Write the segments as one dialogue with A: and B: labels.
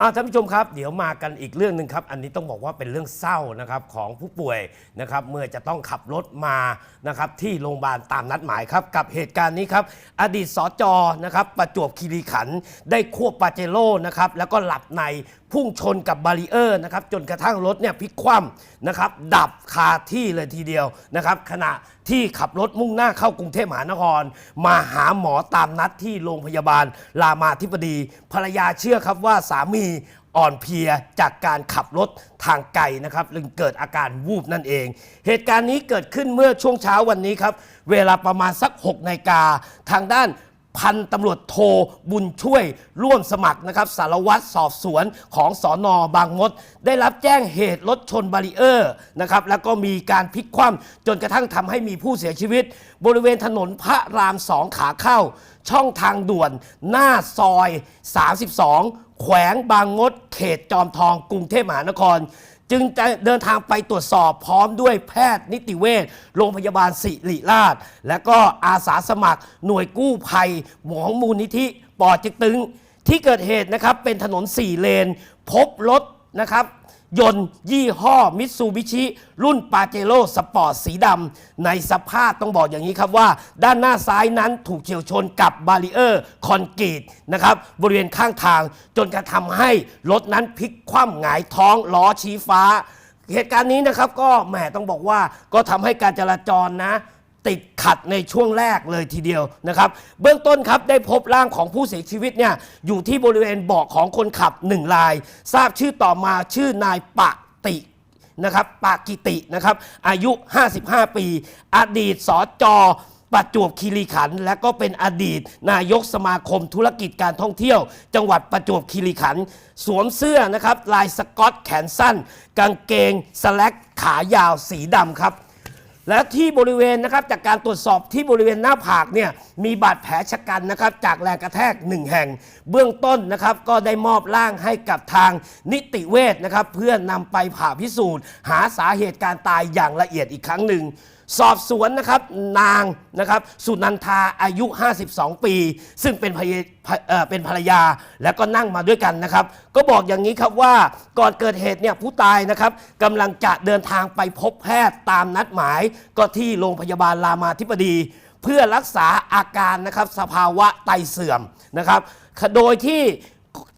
A: อ่าท่านผู้ชมครับเดี๋ยวมากันอีกเรื่องหนึ่งครับ อันนี้ต้องบอกว่าเป็นเรื่องเศร้านะครับของผู้ป่วยนะครับเมื่อจะต้องขับรถมานะครับที่โรงพยาบาลตามนัดหมายครับ กับเหตุการณ์นี้ครับ อดีตสจนะครับประจวบคีรีขันธ์ได้ควบปาเจโร่นะครับแล้วก็หลับในพุ่งชนกับบารีเออร์นะครับจนกระทั่งรถเนี่ยพลิกคว่ำนะครับดับคาที่เลยทีเดียวนะครับขณะที่ขับรถมุ่งหน้าเข้ากรุงเทพมหานคร มาหาหมอตามนัดที่โรงพยาบาลรามาธิบดี ภรรยาเชื่อครับว่าสามีอ่อนเพลียจากการขับรถทางไกลนะครับจึงเกิดอาการวูบนั่นเอง เหตุการณ์นี้เกิดขึ้นเมื่อช่วงเช้าวันนี้ครับ เวลาประมาณสัก6นาฬิกาทางด้าน พันตำรวจโทบุญช่วยร่วมสมัครนะครับสารวัตรสอบสวนของสอนอบางมด ได้รับแจ้งเหตุรถชนบารีเออร์นะครับแล้วก็มีการพลิกคว่ำจนกระทั่งทำให้มีผู้เสียชีวิต บริเวณถนนพระรามสองขาเข้า ช่องทางด่วนหน้าซอย 32 แขวงบางมด เขตจอมทองกรุงเทพมหานคร จึงจะเดินทางไปตรวจสอบพร้อมด้วยแพทย์นิติเวชโรงพยาบาลศิริราช และก็อาสาสมัครหน่วยกู้ภัยหมองมูลนิธิปอดจิกตึง ที่เกิดเหตุนะครับเป็นถนน 4 เลน พบรถนะครับ ยนต์ยี่ห้อมิตซูบิชิรุ่นปาเจโร่สปอร์ตสีดำในสภาพต้องบอกอย่างนี้ครับว่า ด้านหน้าซ้ายนั้นถูกเฉียวชนกับบารีเออร์คอนกรีตนะครับบริเวณข้างทางจนกระทำให้รถนั้นพลิกคว่ำหงายท้องล้อชี้ฟ้า เหตุการณ์นี้นะครับก็แหมต้องบอกว่าก็ทำให้การจราจรนะ ติดขัดในช่วงแรกเลยทีเดียวนะครับ เบื้องต้นครับได้พบร่างของผู้เสียชีวิตเนี่ยอยู่ที่บริเวณเบาะของคนขับหนึ่งราย ทราบชื่อต่อมาชื่อนายปะตินะครับปากิตินะครับอายุ 55 ปี อดีตสจประจวบคีรีขันธ์และก็เป็นอดีต นายกสมาคมธุรกิจการท่องเที่ยว จังหวัดประจวบคีรีขันธ์สวมเสื้อนะครับลายสกอตแขนสั้น กางเกงสแล็กขายาวสีดำครับ และที่บริเวณนะครับจากการตรวจสอบที่บริเวณหน้าผากเนี่ยมีบาดแผลชะกันนะครับจากแรงกระแทกหนึ่งแห่ง เบื้องต้นนะครับก็ได้มอบร่างให้กับทางนิติเวชนะครับเพื่อนำไปผ่าพิสูจน์ หาสาเหตุการตายอย่างละเอียดอีกครั้งหนึ่ง สอบสวนนะครับนางนะครับสุนันทาอายุ 52 ปี ซึ่งเป็นภรรยเอ่อเป็นภรรยาแล้วก็นั่งมาด้วยกันนะครับ ก็บอกอย่างนี้ครับว่าก่อนเกิดเหตุเนี่ยผู้ตายนะครับกำลังจะเดินทางไปพบแพทย์ตามนัดหมาย ก็ที่โรงพยาบาลรามาธิบดี เพื่อรักษาอาการนะครับสภาวะไตเสื่อมนะครับโดยที่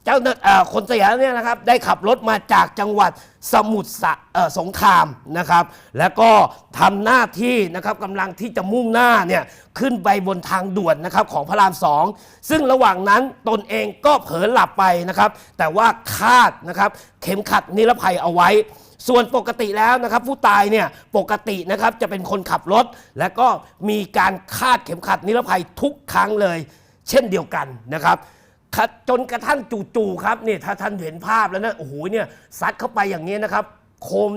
A: เจ้าหน้าเอ่อคนเสียเนี่ยนะครับได้ขับรถมาจากจังหวัดสมุทรสะเอ่อสงครามนะครับ แล้วก็ทำหน้าที่นะครับกำลังที่จะมุ่งหน้าเนี่ยขึ้นไปบนทางด่วนนะครับของพระรามสองซึ่งระหว่างนั้นตนเองก็เผลอหลับไปนะครับ แต่ว่าคาดนะครับเข็มขัดนิรภัยเอาไว้ ส่วนปกติแล้วนะครับผู้ตายเนี่ยปกตินะครับจะเป็นคนขับรถ และก็มีการคาดเข็มขัดนิรภัยทุกครั้งเลย เช่นเดียวกันนะครับ จนกระทั่งจู่ๆครับเนี่ยถ้าท่านเห็นภาพแล้วนะโอ้โหเนี่ยซัดเข้าไปอย่างนี้นะครับ โคม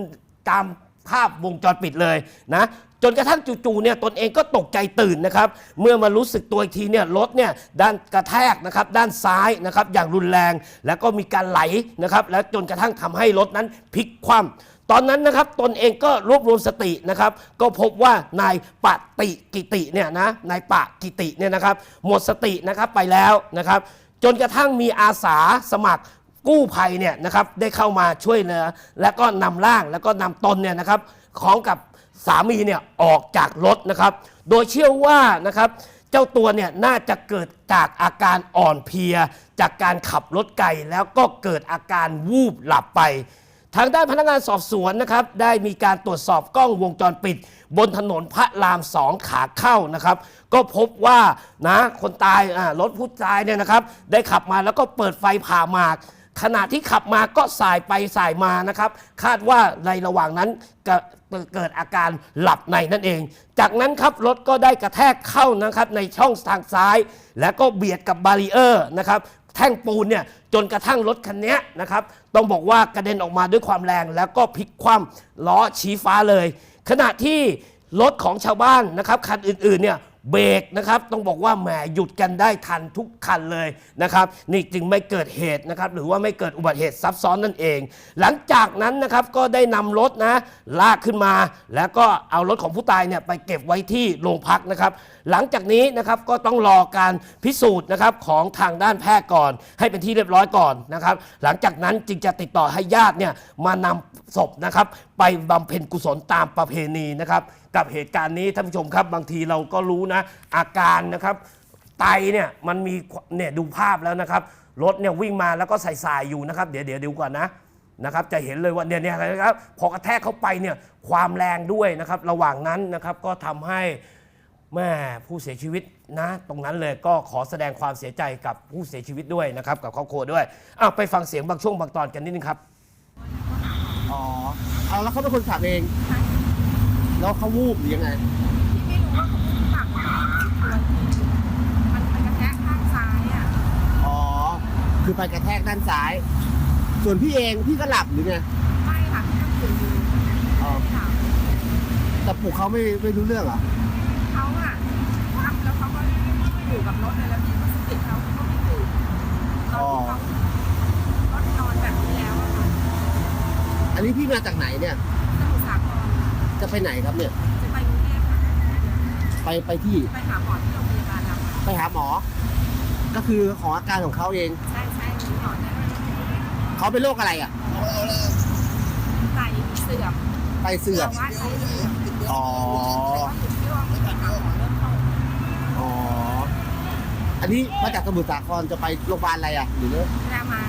A: ตามภาพวงจรปิดเลยนะจนกระทั่งจู่ๆเนี่ยตนเองก็ตกใจตื่นนะครับ เมื่อมารู้สึกตัวอีกทีเนี่ยรถเนี่ยด้านกระแทกนะครับด้านซ้ายนะครับอย่างรุนแรง แล้วก็มีการไหลนะครับแล้วจนกระทั่งทำให้รถนั้นพลิกคว่ำตอนนั้นนะครับตนเองก็รวบรวมสตินะครับ ก็พบว่านายปฏิกิติเนี่ยนะนายปะกิติเนี่ยนะครับหมดสตินะครับไปแล้วนะครับ จนกระทั่งมีอาสาสมัครกู้ภัยเนี่ยนะครับได้เข้ามาช่วยเหลือแล้วก็นำร่างแล้วก็นำตนเนี่ยนะครับของกับสามีเนี่ยออกจากรถนะครับ โดยเชื่อว่านะครับเจ้าตัวเนี่ยน่าจะเกิดจากอาการอ่อนเพลีย จากการขับรถไกลแล้วก็เกิดอาการวูบหลับไป ทางด้านพนักงานสอบสวนนะครับได้มีการตรวจสอบกล้องวงจรปิด บนถนนพระรามสองขาเข้านะครับ ก็พบว่านะคนตายอ่ารถผู้ตายเนี่ยนะครับ ได้ขับมาแล้วก็เปิดไฟผ่าหมาก ขณะที่ขับมาก็สายไปสายมานะครับ คาดว่าในระหว่างนั้นก็เกิดอาการหลับในนั่นเอง จากนั้นครับรถก็ได้กระแทกเข้านะครับในช่องทางซ้าย แล้วก็เบียดกับบารีเออร์นะครับ แท่งปูนเนี่ยจนกระทั่งรถคันนี้นะครับต้องบอกว่ากระเด็นออกมาด้วยความแรง แล้วก็พลิกคว่ำล้อชี้ฟ้าเลย ขณะที่รถของชาวบ้านนะครับคันอื่นๆเนี่ย เบรกนะครับต้องบอกว่าแหมหยุดกันได้ทันทุกคันเลยนะครับนี่จึงไม่เกิดเหตุนะครับหรือว่าไม่เกิดอุบัติเหตุซับซ้อนนั่นเอง หลังจากนั้นนะครับก็ได้นำรถนะลากขึ้นมา แล้วก็เอารถของผู้ตายเนี่ยไปเก็บไว้ที่โรงพักนะครับ หลังจากนี้นะครับก็ต้องรอการพิสูจน์นะครับของทางด้านแพทย์ก่อน ให้เป็นที่เรียบร้อยก่อนนะครับหลังจากนั้นจึงจะติดต่อให้ญาติเนี่ยมานำศพนะครับไปบำเพ็ญกุศลตามประเพณีนะครับ กับเหตุการณ์นี้ท่านผู้ชมครับบางทีเราก็รู้นะ อาการนะครับ ไตเนี่ยมันมีเนี่ยดูภาพแล้วนะครับรถเนี่ยวิ่งมาแล้วก็ใส่สายอยู่นะครับ เดี๋ยวเดี๋ยวดูก่อนนะนะครับจะเห็นเลยว่าเนี่ยเนี่ยนะครับพอกระแทกเข้าไปเนี่ยความแรงด้วยนะครับ ระหว่างนั้นนะครับก็ทำให้แม่ผู้เสียชีวิตนะตรงนั้นเลยก็ขอแสดงความเสียใจกับผู้เสียชีวิตด้วยนะครับ กับครอบครัวด้วยอ้าวไปฟังเสียงบางช่วงบางตอนกันนิดนึงครับ
B: อ๋อเอาแล้วเขาเป็นคนขับเอง แล้วเขาวูบหรือยังไง
C: ไม่รู้ว่าเขาพูดปากว่ามันไปกระแทกข้างซ้ายอะ
B: อ๋อคือไปกระแทกด้านซ้าย ส่วนพี่เองพี่ก็หลับหรือไง
C: ไม่ค่ะที่ก็คือ
B: อ๋อ
C: ค่ะ
B: แต่ปลุกเขาไม่ไม่รู้เรื่องเหรอ
C: เขาอะทำแล้วเขาก็อยู่กับรถเลยแล้วพี่ก็สะกิดเขาเขาก็ไม่ตื่นตอนที่เขาก็นอนแบบนี้แล้วอะค่ะ
B: อันนี้พี่มาจากไหนเนี่ย
C: สมุทรสาคร
B: จะไปไหนครับเนี่ย
C: จะไปกรุงเทพค่ะ
B: ไปไปที่
C: ไปหาหมอที่โรงพยาบาลเราอะ
B: ไปหาหมอ ก็คือของอาการของเขาเอง
C: ใช่ใช่หมอเนี่ย
B: เขาเป็นโรคอะไรอะ
C: ไตเสื่อม
B: ไตเสื่อม
C: ภาวะไตเสื่อม
B: อ๋อ
C: อยู่ที่ว่าไปหาหมอเริ่มต้น
B: อ๋อ อันนี้มาจากสมุทรสาครจะไปโรงพยาบาลอะไรอะหรือ
C: รามา